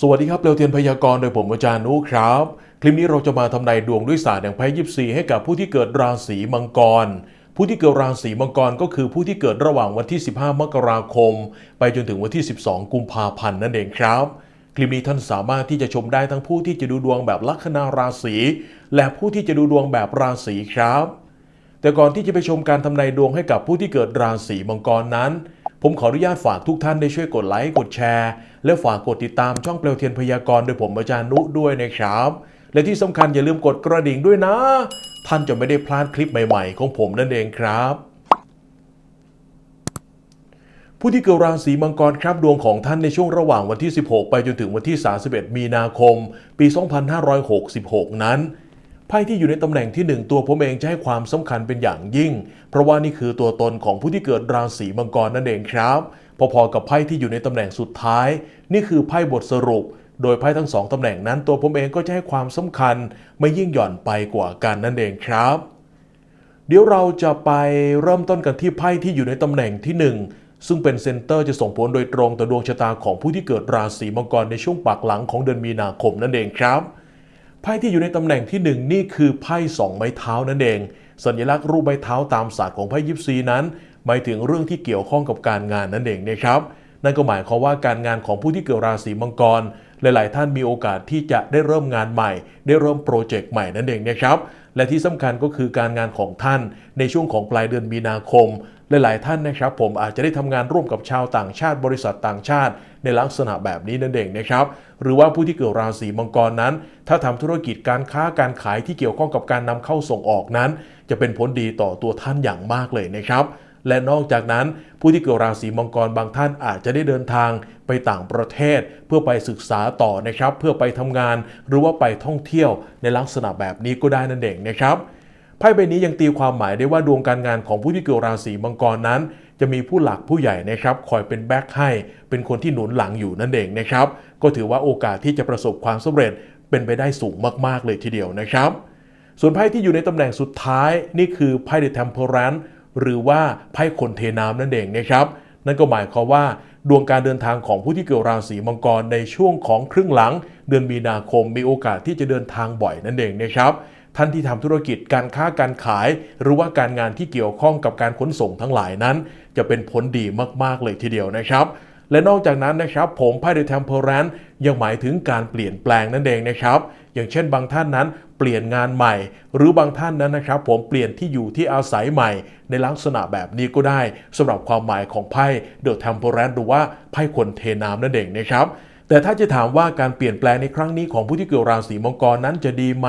สวัสดีครับเร็วเทียนพยากรณ์โดยผมอาจารย์นุครับ คลิปนี้เราจะมาทำนายดวงด้วยศาสตร์แห่งไพ่ยิปซีให้กับผู้ที่เกิดราศีมังกร ผู้ที่เกิดราศีมังกรก็คือผู้ที่เกิดระหว่างวันที่ 15 มกราคม ไปจนถึงวันที่ 12 กุมภาพันธ์นั่นเองครับ คลิปนี้ท่านสามารถที่จะชมได้ทั้งผู้ที่จะดูดวงแบบลัคนาราศีและผู้ที่จะดูดวงแบบราศีครับ แต่ก่อนที่จะไปชมการทำนายดวงให้กับผู้ที่เกิดราศีมังกรนั้น ผมขออนุญาตฝากทุกท่านได้ช่วยกดไลค์กดแชร์ และฝากกดติดตามช่องเปลวเทียนพยากรณ์โดยผมอาจารย์นุด้วยนะครับ และที่สำคัญอย่าลืมกดกระดิ่งด้วยนะ ท่านจะไม่ได้พลาดคลิปใหม่ๆ ของผมนั่นเองครับ ผู้ที่เกิดราศีมังกรครับดวงของท่านในช่วงระหว่างวันที่ 16 ไปจนถึงวันที่ 31 มีนาคม ปี 2566 นั้น ไพ่ที่อยู่ในตำแหน่งที่ 1 ตัวผมเองจะให้ความสำคัญเป็นอย่างยิ่ง เพราะว่านี่คือตัวตนของผู้ที่เกิดราศีมังกรนั่นเองครับพอๆกับไพ่ที่อยู่ในตำแหน่งสุดท้าย นี่คือไพ่บทสรุป โดยไพ่ทั้งสองตำแหน่งนั้น ตัวผมเองก็จะให้ความสำคัญ ไม่ยิ่งหย่อนไปกว่ากันนั่นเองครับ เดี๋ยวเราจะไปเริ่มต้นกันที่ไพ่ที่อยู่ในตำแหน่งที่ 1 ซึ่งเป็นเซนเตอร์จะส่งผลโดยตรงต่อดวงชะตาของผู้ที่เกิดราศีมังกรในช่วงปากหลังของเดือนมีนาคมนั่นเองครับ ไพ่ที่อยู่ในตำแหน่งที่ 1 นี่คือไพ่สองไม้เท้านั่นเอง สัญลักษณ์รูปไม้เท้าตามศาสตร์ของไพ่ยิปซีนั้น หมายถึงเรื่องที่เกี่ยวข้องกับการงานนั่นเองนะครับ นั่นก็หมายความว่าการงานของผู้ที่เกิดราศีมังกร หลาย ๆ ท่านมีโอกาสที่จะได้เริ่มงานใหม่ ได้เริ่มโปรเจกต์ใหม่นั่นเองนะครับและที่สำคัญก็คือการงานของท่านในช่วงของปลายเดือนมีนาคม หลาย ๆ ท่านนะครับ ผมอาจจะได้ทำงานร่วมกับชาวต่างชาติบริษัทต่างชาติ ในลักษณะแบบนี้นั่นเองนะครับหรือว่าผู้ที่เกิดราศีมังกรนั้น ถ้าทำธุรกิจการค้าการขายที่เกี่ยวข้องกับการนำเข้าส่งออกนั้น จะเป็นผลดีต่อตัวท่านอย่างมากเลยนะครับและนอกจากนั้นผู้ที่เกิดราศีมังกรบางท่านอาจจะได้เดินทางไปต่างประเทศ เพื่อไปศึกษาต่อนะครับ เพื่อไปทำงาน หรือว่าไปท่องเที่ยวในลักษณะแบบนี้ก็ได้นั่นเองนะครับไพ่ใบนี้ยังตีความหมายได้ว่าดวงการงานของผู้ที่เกิดราศีมังกรนั้น จะมีผู้หลักผู้ใหญ่นะครับคอยเป็นแบ็คให้ เป็นคนที่หนุนหลังอยู่นั่นเองนะครับ ก็ถือว่าโอกาสที่จะประสบความสำเร็จเป็นไปได้สูงมากๆเลยทีเดียวนะครับ ส่วนไพ่ที่อยู่ในตำแหน่งสุดท้ายนี่คือไพ่เดอะเทมเพอรันหรือว่าไพ่คนเทน้ำนั่นเองนะครับนั่นก็หมายความว่าดวงการเดินทางของผู้ที่เกิดราศีมังกรในช่วงของครึ่งหลัง เดือนมีนาคมมีโอกาสที่จะเดินทางบ่อยนั่นเองนะครับ ท่านที่ทำธุรกิจการค้าการขาย หรือว่าการงานที่เกี่ยวข้องกับการขนส่งทั้งหลายนั้น จะเป็นผลดีมากๆเลยทีเดียวนะครับและนอกจากนั้นนะครับผมไพ่เดอะเทมเพอรันยังหมายถึงการเปลี่ยนแปลงนั่นเองนะครับ อย่างเช่นบางท่านนั้นเปลี่ยนงานใหม่ หรือบางท่านนั้นนะครับ ผมเปลี่ยนที่อยู่ที่อาศัยใหม่ ในลักษณะแบบนี้ก็ได้สำหรับความหมายของไพ่เดอะเทมเพอรันหรือว่าไพ่คนเทน้ำนั่นเองนะครับ แต่ถ้าจะถามว่าการเปลี่ยนแปลงในครั้งนี้ของผู้ที่เกิดราศีมังกรนั้นจะดีไหม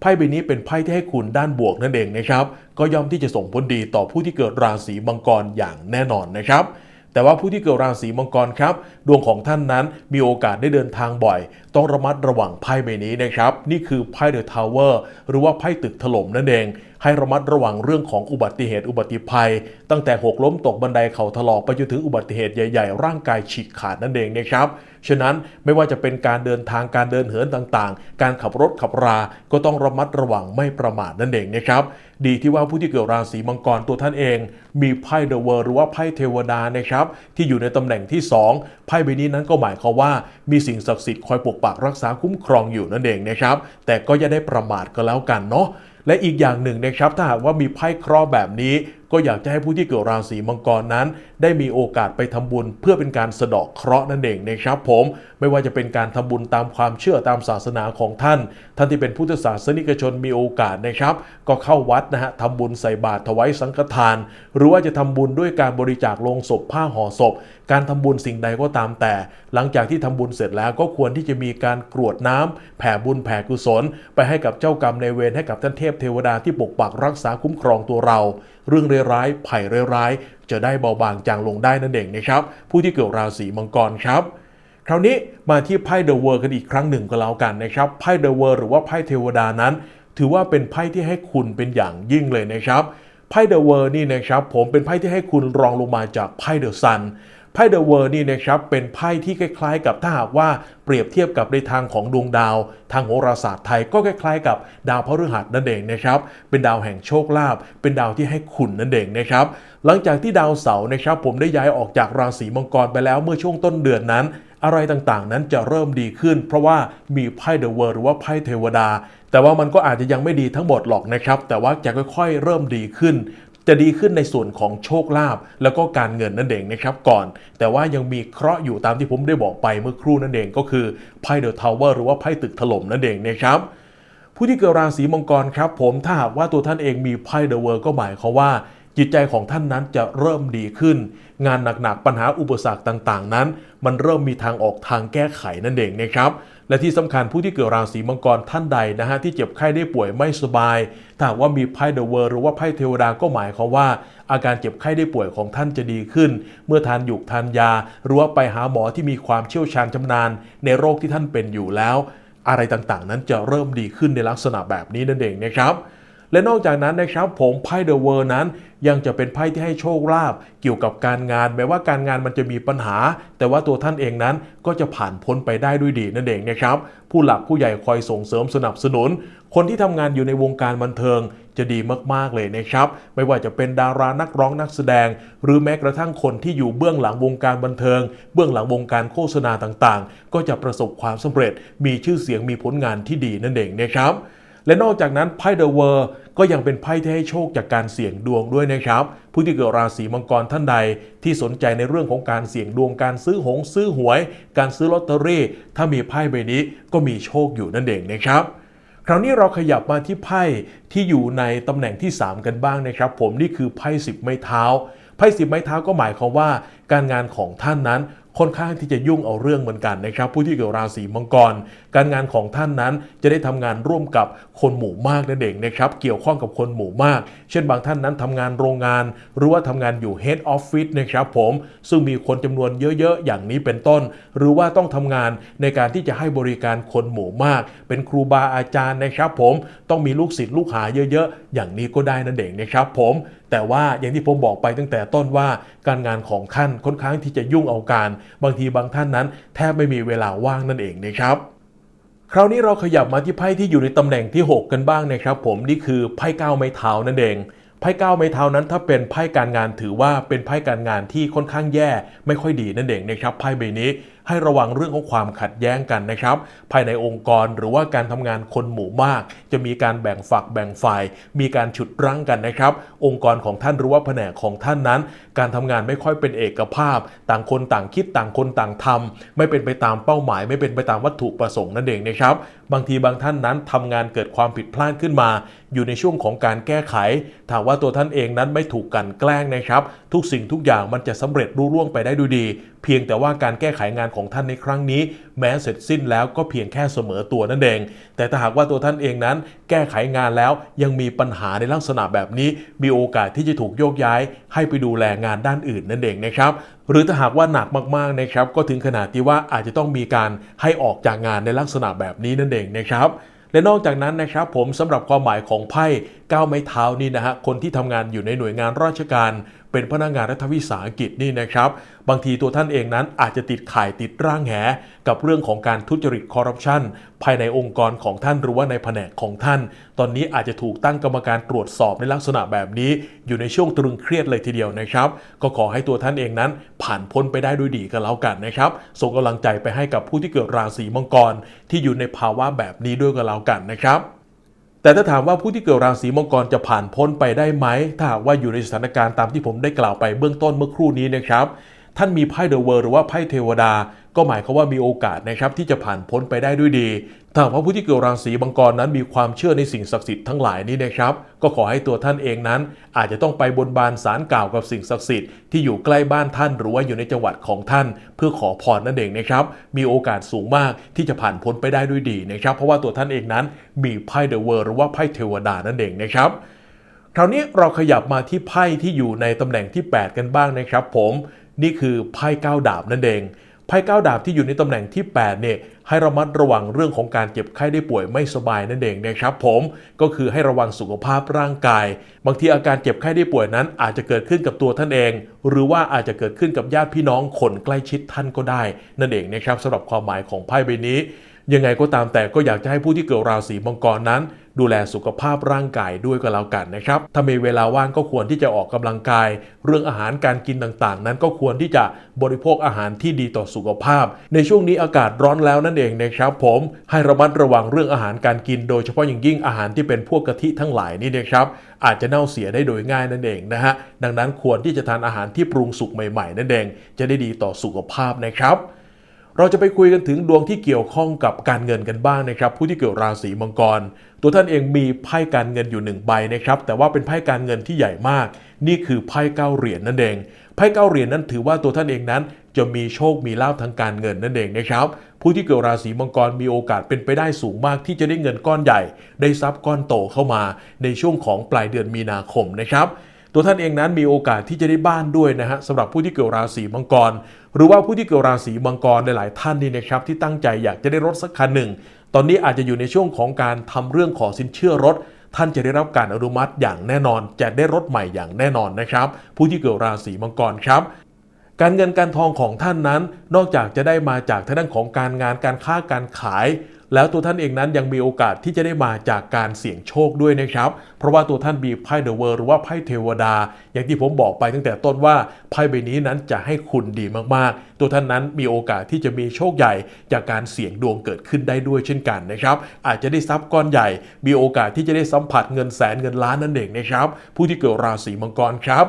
ไพ่ใบนี้เป็นไพ่ที่ให้คุณด้านบวกนั่นเองนะครับ ก็ย่อมที่จะส่งผลดีต่อผู้ที่เกิดราศีมังกรอย่างแน่นอนนะครับแต่ว่าผู้ที่เกิดราศีมังกรครับ ดวงของท่านนั้นมีโอกาสได้เดินทางบ่อย ต้องระมัดระวังไพ่ใบนี้นะครับ นี่คือไพ่เดอะทาวเวอร์หรือว่าไพ่ตึกถล่มนั่นเอง ให้ระมัดระวังเรื่องของอุบัติเหตุอุบัติภัย ตั้งแต่หกล้มตกบันไดเข่าถลอกไปจนถึงอุบัติเหตุใหญ่ ๆ ร่างกายฉีกขาดนั่นเองนะครับฉะนั้นไม่ว่าจะเป็นการเดินทางการเดินเหินต่างๆ การขับรถขับรา ก็ต้องระมัดระวังไม่ประมาทนั่นเองนะครับ ดีที่ว่าผู้ที่เกิดราศีมังกรตัวท่านเอง มีไพ่เดอะเวิร์หรือว่าไพ่เทวดานะครับ ที่อยู่ในตำแหน่งที่ 2 ไพ่ใบนี้นั้นก็หมายความว่ามีสิ่งศักดิ์สิทธิ์คอยปกปักรักษาคุ้มครองอยู่นั่นเองนะครับ แต่ก็อย่าได้ประมาทก็แล้วกันเนาะ และอีกอย่างหนึ่งนะครับถ้าหากว่ามีไพ่ครอบแบบนี้ ก็อยากจะให้ผู้ที่เกิดราศีมังกรนั้น ได้มีโอกาสไปทำบุญ เพื่อเป็นการสะเดาะเคราะห์นั่นเองนะครับผม ไม่ว่าจะเป็นการทำบุญตามความเชื่อตามศาสนาของท่าน ท่านที่เป็นพุทธศาสนิกชนมีโอกาสนะครับ ก็เข้าวัดนะฮะทำบุญใส่บาตรถวายสังฆทาน หรือว่าจะทำบุญด้วยการบริจาคลงศพผ้าห่อศพ การทำบุญสิ่งใดก็ตามแต่ หลังจากที่ทำบุญเสร็จแล้วก็ควรที่จะมีการกรวดน้ำแผ่บุญแผ่กุศล ไปให้กับเจ้ากรรมในเวรให้กับท่านเทพเทวดาที่ปกปักรักษาคุ้มครองตัวเรา เรื่องร้ายๆภัยร้ายๆจะได้เบาบางจางลงได้นั่นเองนะครับ ผู้ที่เกิดราศีมังกรครับคราวนี้มาที่ไพ่เดอะเวิร์กันอีกครั้งหนึ่งก็แล้วกันนะครับไพ่เดอะเวิร์หรือว่าไพ่เทวดานั้น ถือว่าเป็นไพ่ที่ให้คุณเป็นอย่างยิ่งเลยนะครับไพ่เดอะเวิร์นี่นะครับผมเป็นไพ่ที่ให้คุณรองลงมาจากไพ่เดอะซัน พ่เดอะเวิร์นี่นะครับเป็นไพ่ที่คล้ายๆ กับถ้าหากว่าเปรียบเทียบกับในทางของดวงดาว ทางโหราศาสตร์ไทยก็คล้ายๆ กับดาวพฤหัสนั่นเองนะครับเป็นดาวแห่งโชคลาภเป็นดาวที่ให้คุณนั่นเองนะครับหลังจากที่ดาวเสาร์นะครับผมได้ย้ายออกจากราศีมังกรไปแล้วเมื่อช่วงต้นเดือนนั้นอะไรต่างๆ นั้นจะเริ่มดีขึ้น เพราะว่ามีไพ่เดอะเวิร์หรือว่าไพ่เทวดา แต่ว่ามันก็อาจจะยังไม่ดีทั้งหมดหรอกนะครับ แต่ว่าจะค่อยๆ เริ่มดีขึ้น จะดีขึ้นในส่วนของโชคลาภแล้วก็การเงินนั่นเองนะครับก่อน แต่ว่ายังมีเคราะห์อยู่ตามที่ผมได้บอกไปเมื่อครู่นั่นเองก็คือไพ่เดอะทาวเวอร์หรือว่าไพ่ตึกถล่มนั่นเองนะครับผู้ที่เกิดราศีมังกรครับผมถ้าหากว่าตัวท่านเองมีไพ่เดอะเวิร์ก็หมายความว่า จิตใจของท่านนั้นจะเริ่มดีขึ้น งานหนักๆปัญหาอุปสรรคต่างๆ นั้น มันเริ่มมีทางออกทางแก้ไขนั่นเองนะครับและที่สำคัญผู้ที่เกิดราศีมังกรท่านใดนะฮะที่เจ็บไข้ได้ป่วยไม่สบายถ้าว่ามีไพ่เดอะเวิร์หรือว่าไพ่เทวดาก็หมายความว่า อาการเจ็บไข้ได้ป่วยของท่านจะดีขึ้น เมื่อทานหยุกทานยา หรือว่าไปหาหมอที่มีความเชี่ยวชาญชำนาญ ในโรคที่ท่านเป็นอยู่แล้ว อะไรต่างๆ นั้นจะเริ่มดีขึ้นในลักษณะแบบนี้นั่นเองนะครับ และนอกจากนั้นนะครับผมไพ่เดอะเวิร์นั้น ยังจะเป็นไพ่ที่ให้โชคลาภเกี่ยวกับการงาน แม้ว่าการงานมันจะมีปัญหา แต่ว่าตัวท่านเองนั้นก็จะผ่านพ้นไปได้ด้วยดีนั่นเองนะครับผู้หลักผู้ใหญ่คอยส่งเสริมสนับสนุน คนที่ทำงานอยู่ในวงการบันเทิงจะดีมากๆเลยนะครับ ไม่ว่าจะเป็นดารานักร้องนักแสดง หรือแม้กระทั่งคนที่อยู่เบื้องหลังวงการบันเทิง เบื้องหลังวงการโฆษณาต่างๆ ก็จะประสบความสำเร็จ มีชื่อเสียงมีผลงานที่ดีนั่นเองนะครับ และนอกจากนั้นไพ่เดอะเวอร์ก็ยังเป็นไพ่ที่ให้โชคจากการเสี่ยงดวงด้วยนะครับ ผู้ที่เกิดราศีมังกรท่านใด ที่สนใจในเรื่องของการเสี่ยงดวงการซื้อหงซื้อหวย การซื้อลอตเตอรี่ ถ้ามีไพ่ใบนี้ก็มีโชคอยู่นั่นเองนะครับคราวนี้เราขยับมาที่ไพ่ที่อยู่ในตำแหน่งที่ 3 กันบ้างนะครับ ผมนี่คือไพ่สิบไม้เท้าไพ่สิบไม้เท้าก็หมายความว่าการงานของท่านนั้นค่อนข้างที่จะยุ่งเอาเรื่องเหมือนกันนะครับ ผู้ที่เกิดราศีมังกรการงานของท่านนั้นจะได้ทำงานร่วมกับคนหมู่มากนั่นเองนะครับเกี่ยวข้องกับคนหมู่มาก เช่นบางท่านนั้นทำงานโรงงาน หรือว่าทำงานอยู่ Head Office นะครับผมซึ่งมีคนจำนวนเยอะๆ อย่างนี้เป็นต้น หรือว่าต้องทำงานในการที่จะให้บริการคนหมู่มาก เป็นครูบาอาจารย์นะครับผมต้องมีลูกศิษย์ลูกหาเยอะๆ อย่างนี้ก็ได้นั่นเองนะครับผมแต่ว่าอย่างที่ผมบอกไปตั้งแต่ต้นว่าการงานของท่านค่อนข้างที่จะยุ่งเอาการ บางทีบางท่านนั้น แทบไม่มีเวลาว่างนั่นเองนะครับ คราวนี้เราขยับมาที่ไพ่ที่อยู่ในตำแหน่งที่ 6 กันบ้างนะครับ ผมนี่คือไพ่เก้าไม้เท้านั่นเองไพ่เก้าไม้เท้านั้นถ้าเป็นไพ่การงานถือว่าเป็นไพ่การงานที่ค่อนข้างแย่ไม่ค่อยดีนั่นเองนะครับไพ่ใบนี้ ให้ระวังเรื่องของความขัดแย้งกันนะครับ ภายในองค์กรหรือว่าการทำงานคนหมู่มาก จะมีการแบ่งฝักแบ่งฝ่าย มีการฉุดรั้งกันนะครับ องค์กรของท่านหรือว่าแผนกของท่านนั้น การทำงานไม่ค่อยเป็นเอกภาพ ต่างคนต่างคิดต่างคนต่างทำไม่เป็นไปตามเป้าหมาย ไม่เป็นไปตามวัตถุประสงค์นั่นเองนะครับ บางทีบางท่านนั้นทำงานเกิดความผิดพลาดขึ้นมา อยู่ในช่วงของการแก้ไขถามว่าตัวท่านเองนั้นไม่ถูกกันแกล้งนะครับ ทุกสิ่งทุกอย่างมันจะสำเร็จรุ่ร่วงไปได้ด้วยดีเพียงแต่ว่าการแก้ไขงานของท่านในครั้งนี้ แม้เสร็จสิ้นแล้วก็เพียงแค่เสมอตัวนั่นเอง แต่ถ้าหากว่าตัวท่านเองนั้น แก้ไขงานแล้วยังมีปัญหาในลักษณะแบบนี้ มีโอกาสที่จะถูกโยกย้าย ให้ไปดูแลงานด้านอื่นนั่นเองนะครับหรือถ้าหากว่าหนักมากๆนะครับก็ถึงขนาดที่ว่าอาจจะต้องมีการให้ออกจากงานในลักษณะแบบนี้นั่นเองนะครับและนอกจากนั้นนะครับผมสำหรับความหมายของไพ่ก้าวไม้เท้านี่นะฮะคนที่ทำงานอยู่ในหน่วยงานราชการ เป็นพนักงานรัฐวิสาหกิจนี่นะครับ บางทีตัวท่านเองนั้นอาจจะติดข่ายติดร่างแหกับเรื่องของการทุจริตคอร์รัปชันภายในองค์กรของท่านหรือว่าในแผนกของท่าน ตอนนี้อาจจะถูกตั้งกรรมการตรวจสอบในลักษณะแบบนี้ อยู่ในช่วงตรึงเครียดเลยทีเดียวนะครับ ก็ขอให้ตัวท่านเองนั้น ผ่านพ้นไปได้ด้วยดีกันแล้วกันนะครับส่งกำลังใจไปให้กับผู้ที่เกิดราศีมังกร ที่อยู่ในภาวะแบบนี้ด้วยกันแล้วกันนะครับ แต่ถ้าถามว่าผู้ที่เกิดราศีมังกรจะผ่านพ้นไปได้ไหม ถ้าว่าอยู่ในสถานการณ์ตามที่ผมได้กล่าวไปเบื้องต้นเมื่อครู่นี้นะครับ ท่านมีไพ่เดอะเวิร์หรือว่าไพ่เทวดา ก็หมายความว่ามีโอกาสนะครับที่จะผ่านพ้นไปได้ด้วยดีถ้าหากว่าผู้ที่เกิดราศีมังกรนั้นมีความเชื่อในสิ่งศักดิ์สิทธิ์ทั้งหลายนี้นะครับ ก็ขอให้ตัวท่านเองนั้น อาจจะต้องไปบนบานสารกล่าวกับสิ่งศักดิ์สิทธิ์ที่อยู่ใกล้บ้านท่านหรือว่าอยู่ในจังหวัดของท่าน เพื่อขอพรนั่นเองนะครับ มีโอกาสสูงมากที่จะผ่านพ้นไปได้ด้วยดีนะครับ เพราะว่าตัวท่านเองนั้นมีไพ่เดอะเวิร์หรือว่าไพ่เทวดานั่นเองนะครับคราวนี้เราขยับมาที่ไพ่ที่อยู่ในตำแหน่งที่ 8 กันบ้างนะครับ ผม นี่คือไพ่ก้าวดาบนั่นเองไพ่ก้าวดาบที่อยู่ในตำแหน่งที่ 8 เนี่ยให้ระมัดระวังเรื่องของการเจ็บไข้ได้ป่วยไม่สบายนั่นเองนะครับผมก็คือให้ระวังสุขภาพร่างกาย บางทีอาการเจ็บไข้ได้ป่วยนั้น อาจจะเกิดขึ้นกับตัวท่านเอง หรือว่าอาจจะเกิดขึ้นกับญาติพี่น้องคนใกล้ชิดท่านก็ได้ นั่นเองนะครับสำหรับความหมายของไพ่ใบนี้ ยังไงก็ตามแต่ก็อยากจะให้ผู้ที่เกิดราศีมังกรนั้น ดูแลสุขภาพร่างกายด้วยก็แล้วกันนะครับ ถ้ามีเวลาว่างก็ควรที่จะออกกำลังกาย เรื่องอาหารการกินต่างๆ นั้นก็ควรที่จะบริโภคอาหารที่ดีต่อสุขภาพ ในช่วงนี้อากาศร้อนแล้วนั่นเองนะครับ ผมให้ระมัดระวังเรื่องอาหารการกิน โดยเฉพาะอย่างยิ่งอาหารที่เป็นพวกกะทิทั้งหลายนี่นะครับอาจจะเน่าเสียได้โดยง่ายนั่นเองนะฮะดังนั้นควรที่จะทานอาหารที่ปรุงสุกใหม่ๆนั่นเองจะได้ดีต่อสุขภาพนะครับ เราจะไปคุยกันถึงดวงที่เกี่ยวข้องกับการเงินกันบ้างนะครับ ผู้ที่เกิดราศีมังกร ตัวท่านเองมีไพ่การเงินอยู่หนึ่งใบนะครับ แต่ว่าเป็นไพ่การเงินที่ใหญ่มาก นี่คือไพ่เก้าเหรียญนั่นเองไพ่เก้าเหรียญนั้นถือว่าตัวท่านเองนั้น จะมีโชคมีลาภทางการเงินนั่นเองนะครับ ผู้ที่เกิดราศีมังกรมีโอกาสเป็นไปได้สูงมากที่จะได้เงินก้อนใหญ่ ได้ทรัพย์ก้อนโตเข้ามา ในช่วงของปลายเดือนมีนาคมนะครับ ตัวท่านเองนั้นมีโอกาสที่จะได้บ้านด้วยนะฮะสำหรับผู้ที่เกิดราศีมังกร หรือว่าผู้ที่เกิดราศีมังกรหลายๆ ท่านนี่นะครับที่ตั้งใจอยากจะได้รถสักคันหนึ่ง ตอนนี้อาจจะอยู่ในช่วงของการทำเรื่องขอสินเชื่อรถ ท่านจะได้รับการอนุมัติอย่างแน่นอน จะได้รถใหม่อย่างแน่นอนนะครับ ผู้ที่เกิดราศีมังกรครับการเงินการทองของท่านนั้น นอกจากจะได้มาจากทางด้านของการงานการค้าการขาย แล้วตัวท่านเองนั้นยังมีโอกาสที่จะได้มาจากการเสี่ยงโชคด้วยนะครับ เพราะว่าตัวท่านมีไพ่เดอะเวิร์หรือว่าไพ่เทวดา อย่างที่ผมบอกไปตั้งแต่ต้นว่าไพ่ใบนี้นั้นจะให้คุณดีมากๆ ตัวท่านนั้นมีโอกาสที่จะมีโชคใหญ่จากการเสี่ยงดวงเกิดขึ้นได้ด้วยเช่นกันนะครับ อาจจะได้ทรัพย์ก้อนใหญ่ มีโอกาสที่จะได้สัมผัสเงินแสนเงินล้านนั่นเองนะครับ ผู้ที่เกิดราศีมังกรครับ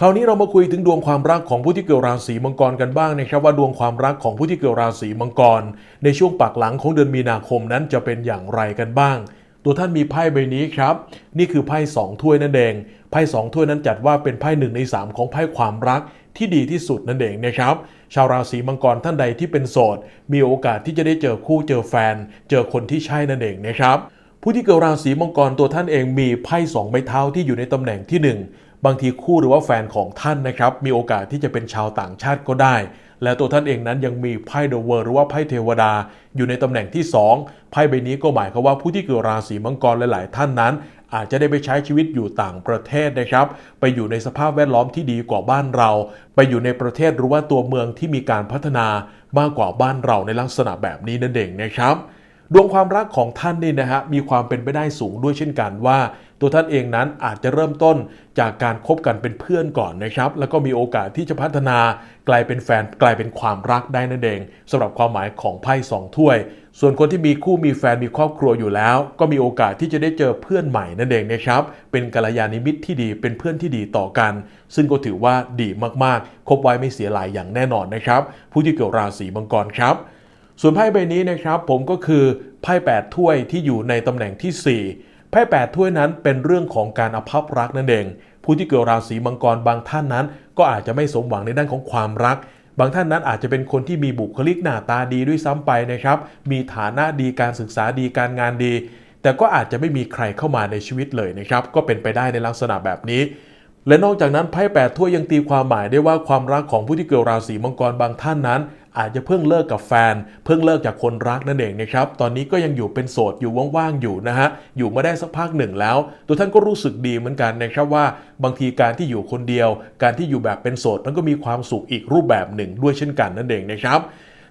คราวนี้เรามาคุยถึงดวงความรักของผู้ที่เกิดราศีมังกรกันบ้างนะครับว่าดวงความรักของผู้ที่เกิดราศีมังกร ในช่วงปักหลังของเดือนมีนาคมนั้นจะเป็นอย่างไรกันบ้าง ตัวท่านมีไพ่ใบนี้ครับ นี่คือไพ่สองถ้วยนั่นเองไพ่สองถ้วยนั้นจัดว่าเป็นไพ่หนึ่งในสามของไพ่ความรักที่ดีที่สุดนั่นเองนะครับ ชาวราศีมังกรท่านใดที่เป็นโสด มีโอกาสที่จะได้เจอคู่เจอแฟน เจอคนที่ใช่นั่นเองนะครับผู้ที่เกิดราศีมังกรตัวท่านเองมีไพ่สองใบเท้าที่อยู่ในตำแหน่งที่หนึ่ง บางทีคู่หรือว่าแฟนของท่านนะครับมีโอกาสที่จะเป็นชาวต่างชาติก็ได้ และตัวท่านเองนั้นยังมีไพ่เดอะเวิร์หรือว่าไพ่เทวดา อยู่ในตำแหน่งที่ 2 ไพ่ใบนี้ก็หมายความว่าผู้ที่เกิดราศีมังกรหลาย ๆ ท่านนั้น อาจจะได้ไปใช้ชีวิตอยู่ต่างประเทศนะครับ ไปอยู่ในสภาพแวดล้อมที่ดีกว่าบ้านเรา ไปอยู่ในประเทศหรือว่าตัวเมืองที่มีการพัฒนามากกว่าบ้านเราในลักษณะแบบนี้นั่นเองนะครับดวงความรักของท่านนี่นะฮะมีความเป็นไปได้สูงด้วยเช่นกันว่า ตัวท่านเองนั้นอาจจะเริ่มต้นจากการคบกันเป็นเพื่อนก่อนนะครับ แล้วก็มีโอกาสที่จะพัฒนากลายเป็นแฟนกลายเป็นความรักได้นั่นเองสำหรับความหมายของไพ่สองถ้วย ส่วนคนที่มีคู่มีแฟนมีครอบครัวอยู่แล้ว ก็มีโอกาสที่จะได้เจอเพื่อนใหม่นั่นเองนะครับ เป็นกัลยาณมิตรที่ดีเป็นเพื่อนที่ดีต่อกัน ซึ่งก็ถือว่าดีมากๆ คบไว้ไม่เสียหลายอย่างแน่นอนนะครับ ผู้ที่เกิดราศีมังกรครับส่วนไพ่ใบนี้นะครับผมก็คือไพ่8ถ้วยที่อยู่ในตำแหน่งที่ 4 ไพ่8ถ้วยนั้นเป็นเรื่องของการอภัพรักนั่นเอง ผู้ที่เกิดราศีมังกรบางท่านนั้น ก็อาจจะไม่สมหวังในด้านของความรัก บางท่านนั้นอาจจะเป็นคนที่มีบุคลิกหน้าตาดีด้วยซ้ำไปนะครับ มีฐานะดีการศึกษาดีการงานดี แต่ก็อาจจะไม่มีใครเข้ามาในชีวิตเลยนะครับ ก็เป็นไปได้ในลักษณะแบบนี้และนอกจากนั้นไพ่แปดถ้วยยังตีความหมายได้ว่าความรักของผู้ที่เกิดราศีมังกรบางท่านนั้น อาจจะเพิ่งเลิกกับแฟน เพิ่งเลิกจากคนรักนั่นเองนะครับ ตอนนี้ก็ยังอยู่เป็นโสดอยู่ว่างๆอยู่นะฮะ อยู่มาได้สักพักหนึ่งแล้ว ตัวท่านก็รู้สึกดีเหมือนกันนะครับว่า บางทีการที่อยู่คนเดียว การที่อยู่แบบเป็นโสดมันก็มีความสุขอีกรูปแบบหนึ่งด้วยเช่นกันนั่นเองนะครับ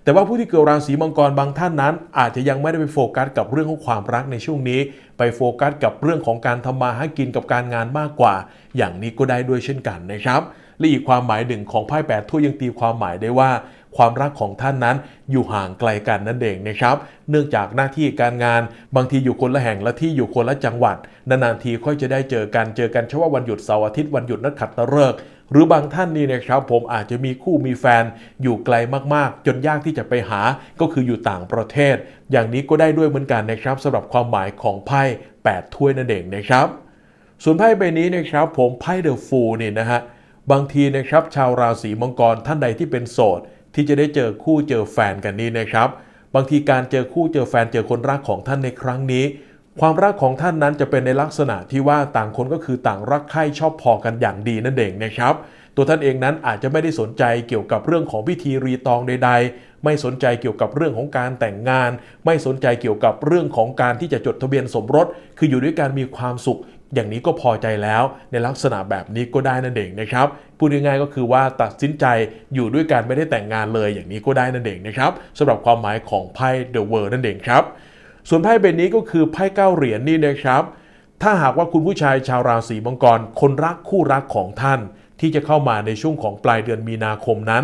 แต่ว่าผู้ที่เกิดราศีมังกรบางท่านนั้น อาจจะยังไม่ได้ไปโฟกัสกับเรื่องของความรักในช่วงนี้ ไปโฟกัสกับเรื่องของการทำมาหากินกับการงานมากกว่า อย่างนี้ก็ได้ด้วยเช่นกันนะครับและอีกความหมายหนึ่งของไพ่แปดถ้วยยังตีความหมายได้ว่า ความรักของท่านนั้นอยู่ห่างไกลกันนั่นเองนะครับ เนื่องจากหน้าที่การงาน บางทีอยู่คนละแห่งและที่อยู่คนละจังหวัด นานๆทีค่อยจะได้เจอกันเจอกันเฉพาะวันหยุดเสาร์อาทิตย์วันหยุดนักขัตฤกษ์หรือบางท่านนี่นะครับผมอาจจะมีคู่มีแฟนอยู่ไกลมากๆ จนยากที่จะไปหาก็คืออยู่ต่างประเทศ อย่างนี้ก็ได้ด้วยเหมือนกันนะครับสำหรับความหมายของไพ่8ถ้วยนั่นเองนะครับ ส่วนไพ่ใบนี้นะครับผมไพ่เดอะฟูลนี่นะฮะบางทีนะครับชาวราศีมังกรท่านใดที่เป็นโสด ที่จะได้เจอคู่เจอแฟนกันนี้นะครับ บางทีการเจอคู่เจอแฟนเจอคนรักของท่านในครั้งนี้ ความรักของท่านนั้นจะเป็นในลักษณะที่ว่าต่างคนก็คือต่างรักใคร่ชอบพอกันอย่างดีนั่นเองนะครับตัวท่านเองนั้นอาจจะไม่ได้สนใจเกี่ยวกับเรื่องของพิธีรีตองใด ๆ ไม่สนใจเกี่ยวกับเรื่องของการแต่งงาน ไม่สนใจเกี่ยวกับเรื่องของการที่จะจดทะเบียนสมรส คืออยู่ด้วยกันมีความสุข อย่างนี้ก็พอใจแล้วในลักษณะแบบนี้ก็ได้นั่นเองนะครับพูดง่ายๆก็คือว่าตัดสินใจอยู่ด้วยกันไม่ได้แต่งงานเลยอย่างนี้ก็ได้นั่นเองนะครับสำหรับความหมายของไพ่ The World นั่นเองครับส่วนไพ่ใบนี้ก็คือไพ่เก้าเหรียญนี่นะครับถ้าหากว่าคุณผู้ชายชาวราศีมังกร คนรักคู่รักของท่าน ที่จะเข้ามาในช่วงของปลายเดือนมีนาคมนั้น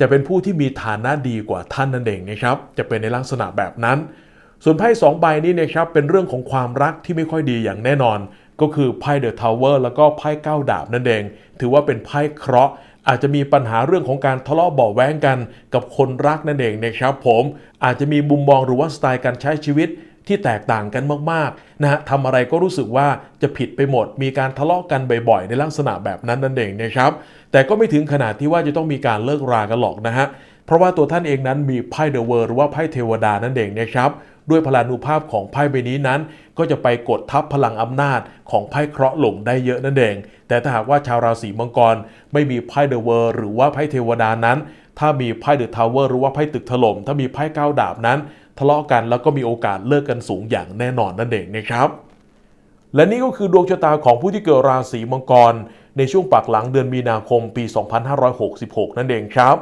จะเป็นผู้ที่มีฐานะดีกว่าท่านนั่นเองนะครับจะเป็นในลักษณะแบบนั้น ส่วนไพ่สองใบนี้นะครับเป็นเรื่องของความรักที่ไม่ค่อยดีอย่างแน่นอน ก็คือไพ่เดอะทาวเวอร์แล้วก็ไพ่เก้าดาบนั่นเอง ถือว่าเป็นไพ่เคราะห์อาจจะมีปัญหาเรื่องของการทะเลาะเบาแว้งกันกับคนรักนั่นเองนะครับผม อาจจะมีมุมมองหรือว่าสไตล์การใช้ชีวิตที่แตกต่างกันมากๆนะฮะทำอะไรก็รู้สึกว่าจะผิดไปหมด มีการทะเลาะกันบ่อยๆ ในลักษณะแบบนั้นนั่นเองนะครับ แต่ก็ไม่ถึงขนาดที่ว่าจะต้องมีการเลิกรากันหรอกนะฮะ เพราะว่าตัวท่านเองนั้นมีไพ่เดอะเวิร์หรือว่าไพ่เทวดานั่นเองนะครับด้วยพลานุภาพของไพ่ใบนี้นั้น ก็จะไปกดทับพลังอำนาจของไพ่เคราะห์หลงได้เยอะนั่นเอง แต่ถ้าหากว่าชาวราศีมังกร ไม่มีไพ่เดอะเวิร์หรือว่าไพ่เทวดานั้น ถ้ามีไพ่เดอะทาวเวอร์หรือว่าไพ่ตึกถล่มถ้ามีไพ่เก้าดาบนั้น ทะเลาะกันแล้วก็มีโอกาสเลิกกันสูงอย่างแน่นอนนั่นเองนะครับและนี่ก็คือดวงชะตาของผู้ที่เกิดราศีมังกร ในช่วงปักหลังเดือนมีนาคมปี 2566 นั่นเองครับ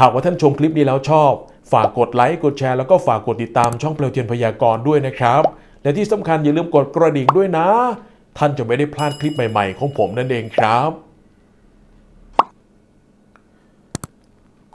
หากว่าท่านชมคลิปนี้แล้วชอบ ฝากกดไลค์กดแชร์แล้วก็ฝากกดติดตามช่องเปลวเทียนพยากรณ์ด้วยนะครับ และที่สำคัญอย่าลืมกดกระดิ่งด้วยนะ ท่านจะไม่ได้พลาดคลิปใหม่ ๆ ของผมนั่นเองครับ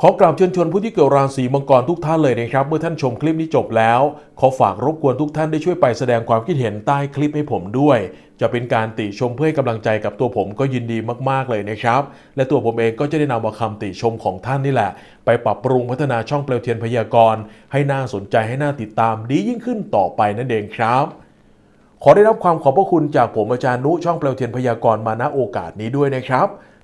ขอกราบเชิญชวนผู้ที่เกิดราศีมังกรทุกท่านเลยนะครับ เมื่อท่านชมคลิปนี้จบแล้ว ขอฝากรบกวนทุกท่านได้ช่วยไปแสดงความคิดเห็นใต้คลิปให้ผมด้วย จะเป็นการติชมเพื่อให้กำลังใจกับตัวผมก็ยินดีมากๆเลยนะครับ และตัวผมเองก็จะได้นำเอาคำติชมของท่านนี่แหละ ไปปรับปรุงพัฒนาช่องเปลวเทียนพยากรณ์ให้น่าสนใจให้น่าติดตามดียิ่งขึ้นต่อไปนั่นเองครับขอได้รับความขอบพระคุณจากผมอาจารย์นุช่องเปลวเทียนพยากรณ์มาณโอกาสนี้ด้วยนะครับ